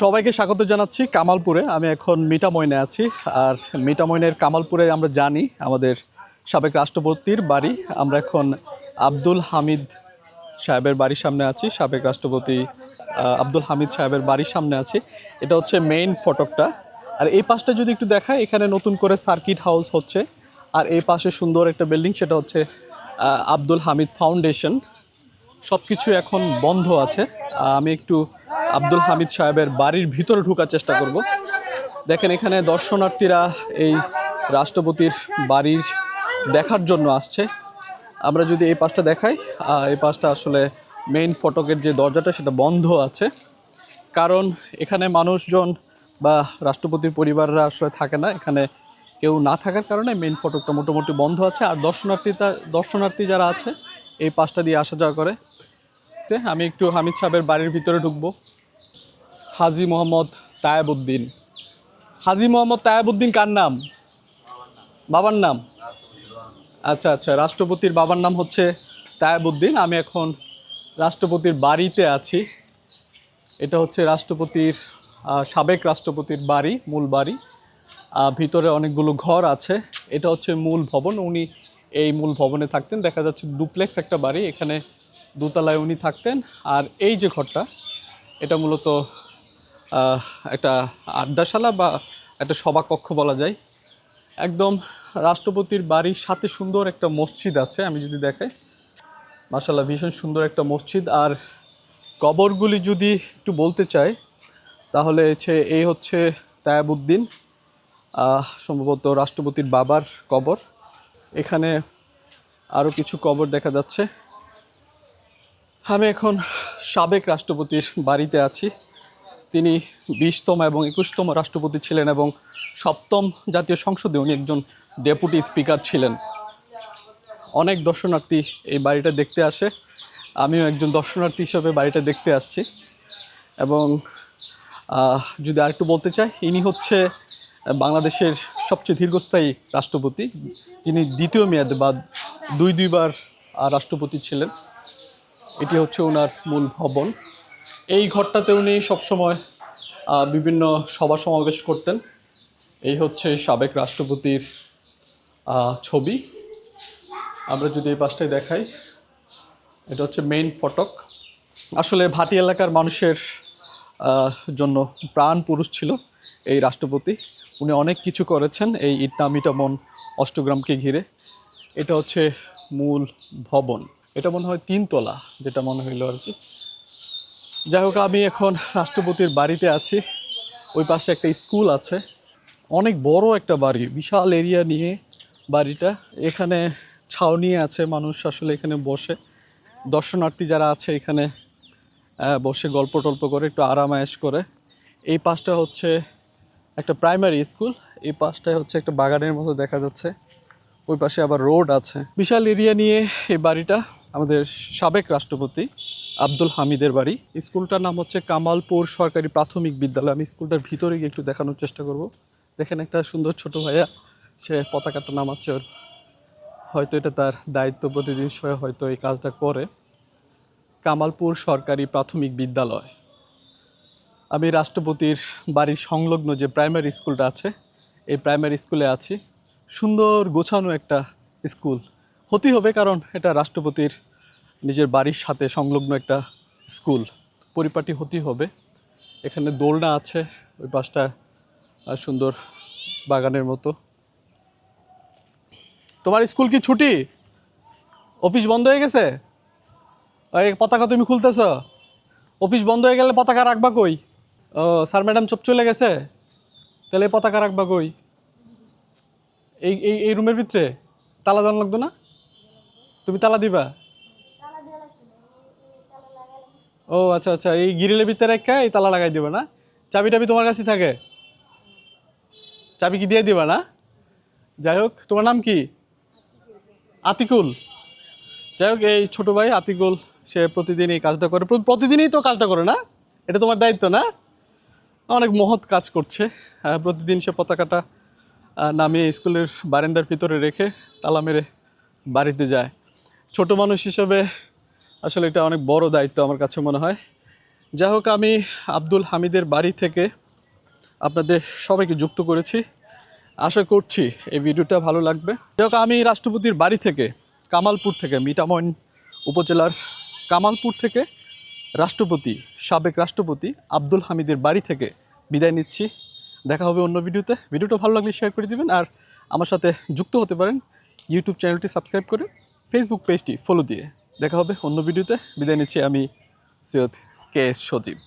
সবাইকে স্বাগত জানাচ্ছি কামালপুরে। আমি এখন মিটামইনে আছি। আর মিটামইনের কামালপুরে আমরা জানি, আমাদের সাবেক রাষ্ট্রপতির বাড়ি। আমরা এখন আব্দুল হামিদ সাহেবের বাড়ির সামনে আছি, সাবেক রাষ্ট্রপতি আব্দুল হামিদ সাহেবের বাড়ির সামনে আছি। এটা হচ্ছে মেইন ফটকটা। আর এই পাশটা যদি একটু দেখায় এখানে নতুন করে সার্কিট হাউস হচ্ছে। আর এই পাশে সুন্দর একটা বিল্ডিং সেটা হচ্ছে আব্দুল হামিদ ফাউন্ডেশন সব কিছু এখন বন্ধ আছে। আমি একটু আব্দুল হামিদ সাহেবের বাড়ির ভিতরে ঢোকার চেষ্টা করব। দেখেন এখানে দর্শনার্থীরা এই রাষ্ট্রপতির বাড়ির দেখার জন্য আসছে। আমরা যদি এই পাশটা দেখাই এই পাশটা আসলে মেইন ফটকের যে দরজাটা, সেটা বন্ধ আছে। কারণ এখানে মানুষজন বা রাষ্ট্রপতির পরিবাররা আসলে থাকে না। এখানে কেউ না থাকার কারণে মেইন ফটকটা মোটামুটি বন্ধ আছে। আর দর্শনার্থীটা দর্শনার্থী যারা আছে, এই পাশটা দিয়ে আসা যাওয়া করে। আমি একটু হামিদ সাহেবের বাড়ির ভিতরে ঢুকবো। হাজি মোহাম্মদ তায়াবুদ্দিন। হাজি মোহাম্মদ তায়াবুদ্দিন কার নাম? বাবার নাম। আচ্ছা আচ্ছা রাষ্ট্রপতির বাবার নাম হচ্ছে তায়াবুদ্দিন। আমি এখন রাষ্ট্রপতির বাড়িতে আছি। এটা হচ্ছে রাষ্ট্রপতির সাবেক রাষ্ট্রপতির বাড়ি, মূল বাড়ি। ভিতরে অনেকগুলো ঘর আছে। এটা হচ্ছে মূল ভবন। উনি এই মূল ভবনে থাকতেন। দেখা যাচ্ছে ডুপ্লেক্স একটা বাড়ি। এখানে দোতলায় উনি থাকতেন। আর এই যে ঘরটা, এটা মূলত একটা আড্ডাশালা বা একটা সভাকক্ষ বলা যায়। একদম রাষ্ট্রপতির বাড়ির সাথে সুন্দর একটা মসজিদ আছে, আমি যদি দেখাই। মাসাল্লাহ ভীষণ সুন্দর একটা মসজিদ। আর কবরগুলি যদি একটু বলতে চাই, তাহলে হচ্ছে, এই হচ্ছে তায়াবুদ্দিন। সম্ভবত রাষ্ট্রপতির বাবার কবর। এখানে আরও কিছু কবর দেখা যাচ্ছে। আমি এখন সাবেক রাষ্ট্রপতির বাড়িতে আছি। তিনি বিশতম এবং একুশতম রাষ্ট্রপতি ছিলেন এবং সপ্তম জাতীয় সংসদে উনি একজন ডেপুটি স্পিকার ছিলেন। অনেক দর্শনার্থী এই বাড়িটা দেখতে আসে। আমিও একজন দর্শনার্থী হিসেবে বাড়িটা দেখতে আসছি। এবং যদি আরেকটু বলতে চাই, ইনি হচ্ছে বাংলাদেশের সবচেয়ে দীর্ঘস্থায়ী রাষ্ট্রপতি, যিনি দ্বিতীয় মেয়াদে বা দুই দুইবার রাষ্ট্রপতি ছিলেন। এটি হচ্ছে ওনার মূল ভবন। এই ঘরটাতে উনি সবসময় বিভিন্ন সভা সমাবেশ করতেন। এই হচ্ছে সাবেক রাষ্ট্রপতির ছবি। আমরা যদি এই পাশটায় দেখাই, এটা হচ্ছে মেইন ফটক। আসলে ভাটি এলাকার মানুষের জন্য প্রাণ পুরুষ ছিল এই রাষ্ট্রপতি। উনি অনেক কিছু করেছেন এই ইটনা মিটামন অষ্টগ্রামকে ঘিরে। এটা হচ্ছে মূল ভবন। এটা মনে হয় তিনতলা, যেটা মনে হইল আর কি। যাই হোক, আমি এখন রাষ্ট্রপতির বাড়িতে আছি। ওই পাশে একটা স্কুল আছে। অনেক বড় একটা বাড়ি, বিশাল এরিয়া নিয়ে বাড়িটা। এখানে ছাউনি আছে, মানুষ আসলে এখানে বসে। দর্শনার্থী যারা আছে এখানে বসে গল্প টল্প করে, একটু আরাম আয়েশ করে। এই পাশটা হচ্ছে একটা প্রাইমারি স্কুল এই পাশটায় হচ্ছে একটা বাগানের মতো দেখা যাচ্ছে। ওই পাশে আবার রোড আছে। বিশাল এরিয়া নিয়ে এই বাড়িটা আমাদের সাবেক রাষ্ট্রপতি আব্দুল হামিদের বাড়ি। স্কুলটার নাম হচ্ছে কামালপুর সরকারি প্রাথমিক বিদ্যালয়। আমি স্কুলটার ভিতরে গিয়ে একটু দেখানোর চেষ্টা করব। দেখেন একটা সুন্দর ছোট ভাইয়া, সে পতাকাটা নামাচ্ছে ওর। হয়তো এটা তার দায়িত্ব প্রতিদিন সে হয়তো এই কাজটা করে। কামালপুর সরকারি প্রাথমিক বিদ্যালয়। আমি রাষ্ট্রপতির বাড়ির সংলগ্ন যে প্রাইমারি স্কুলটা আছে, এই প্রাইমারি স্কুলে আছি। সুন্দর গোছানো একটা স্কুল। হতেই হবে কারণ এটা রাষ্ট্রপতির নিজের বাড়ির সাথে সংলগ্ন একটা স্কুল। পরিপাটি হতেই হবে। এখানে দোলনা আছে, ওই পাশটা সুন্দর বাগানের মতো। তোমার স্কুল কি ছুটি? অফিস বন্ধ হয়ে গেছে? পতাকা তুমি খুলতেছ? অফিস বন্ধ হয়ে গেলে পতাকা রাখবা কই? ও, স্যার ম্যাডাম চুপ চলে গেছে? তাহলে পতাকা রাখবা কই? এই এই এই রুমের ভিতরে? তালা দেওয়ান লাগতো না? তুমি তালা দিবা? ও আচ্ছা আচ্ছা এই গিরিলের ভিতরে রেখে এই তালা লাগাই দিবা না? চাবি টাবি তোমার কাছে থাকে? চাবি কি দিয়ে দিবা না? যাই হোক, তোমার নাম কি? আতিকুল। যাই হোক, এই ছোট ভাই আতিকুল, সে প্রতিদিন এই কাজটা করে। প্রতিদিনই তো কাজটা করে না? এটা তোমার দায়িত্ব না? অনেক মহৎ কাজ করছে। প্রতিদিন সে পতাকাটা নামিয়ে স্কুলের বারান্দার ভিতরে রেখে তালা মেরে বাড়িতে যায়। ছোট মানুষ হিসেবে আসলে এটা অনেক বড় দায়িত্ব আমার কাছে মনে হয়। যাই হোক, আমি আব্দুল হামিদের বাড়ি থেকে আপনাদের সবাইকে যুক্ত করেছি। আশা করছি এই ভিডিওটা ভালো লাগবে। যাই হোক, আমি রাষ্ট্রপতির বাড়ি থেকে কামালপুর থেকে মিটামইন উপজেলার কামালপুর থেকে রাষ্ট্রপতি, সাবেক রাষ্ট্রপতি আব্দুল হামিদের বাড়ি থেকে বিদায় নিচ্ছি। দেখা হবে অন্য ভিডিওতে। ভিডিওটা ভালো লাগলে শেয়ার করে দিবেন আর আমার সাথে যুক্ত হতে পারেন ইউটিউব চ্যানেলটি সাবস্ক্রাইব করে ফেসবুক পেজটি ফলো দিয়ে। দেখা হবে অন্য ভিডিওতে। বিদায় নিচ্ছি আমি সৈয়দ কে এস সজীব।